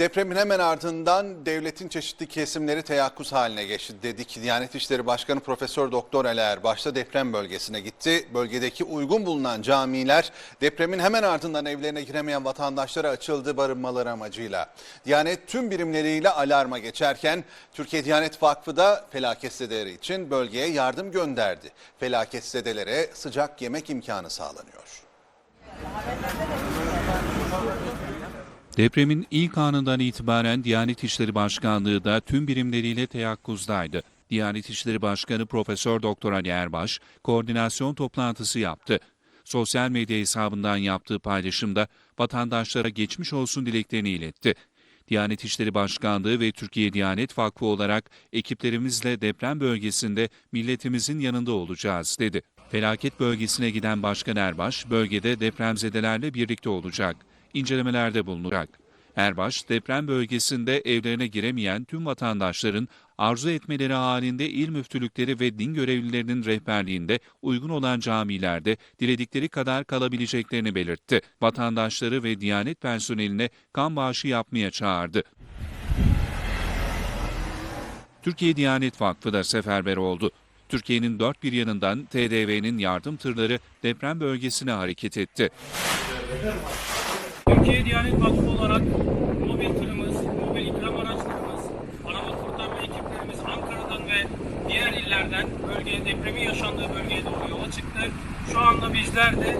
Depremin hemen ardından devletin çeşitli kesimleri teyakkuz haline geçti dedik. Diyanet İşleri Başkanı Profesör Doktor Ali Erbaş da deprem bölgesine gitti. Bölgedeki uygun bulunan camiler depremin hemen ardından evlerine giremeyen vatandaşlara açıldı barınmaları amacıyla. Diyanet tüm birimleriyle alarma geçerken Türkiye Diyanet Vakfı da felaketzedeleri için bölgeye yardım gönderdi. Felaketzedelere sıcak yemek imkanı sağlanıyor. Depremin ilk anından itibaren Diyanet İşleri Başkanlığı da tüm birimleriyle teyakkuzdaydı. Diyanet İşleri Başkanı Profesör Doktor Ali Erbaş koordinasyon toplantısı yaptı. Sosyal medya hesabından yaptığı paylaşımda vatandaşlara geçmiş olsun dileklerini iletti. Diyanet İşleri Başkanlığı ve Türkiye Diyanet Vakfı olarak ekiplerimizle deprem bölgesinde milletimizin yanında olacağız dedi. Felaket bölgesine giden Başkan Erbaş bölgede depremzedelerle birlikte olacak incelemelerde bulunacak. Erbaş, deprem bölgesinde evlerine giremeyen tüm vatandaşların arzu etmeleri halinde il müftülükleri ve din görevlilerinin rehberliğinde uygun olan camilerde diledikleri kadar kalabileceklerini belirtti. Vatandaşları ve Diyanet personeline kan bağışı yapmaya çağırdı. Türkiye Diyanet Vakfı da seferber oldu. Türkiye'nin dört bir yanından TDV'nin yardım tırları deprem bölgesine hareket etti. Türkiye Diyanet Vakfı olarak mobil tırımız, mobil ikram araçlarımız, arama kurtarma ekiplerimiz Ankara'dan ve diğer illerden bölgeye depremin yaşandığı bölgeye doğru yola çıktı. Şu anda bizler de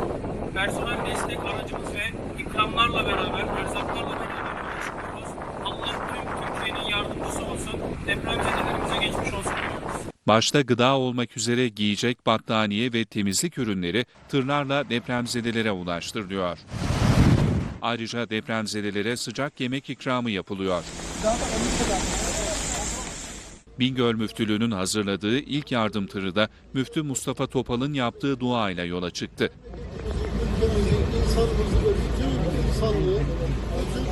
personel destek aracımız ve ikramlarla beraber, erzaklarla beraber yola çıkıyoruz. Allah tüm Türkiye'nin yardımcısı olsun. Depremzedelerimize geçmiş olsun diyoruz. Başta gıda olmak üzere giyecek battaniye ve temizlik ürünleri tırlarla depremzedelere ulaştırılıyor. Ayrıca depremzedelere sıcak yemek ikramı yapılıyor. Bingöl Müftülüğü'nün hazırladığı ilk yardım tırı da Müftü Mustafa Topal'ın yaptığı duayla yola çıktı. insanımızı bütün insanlığı bütün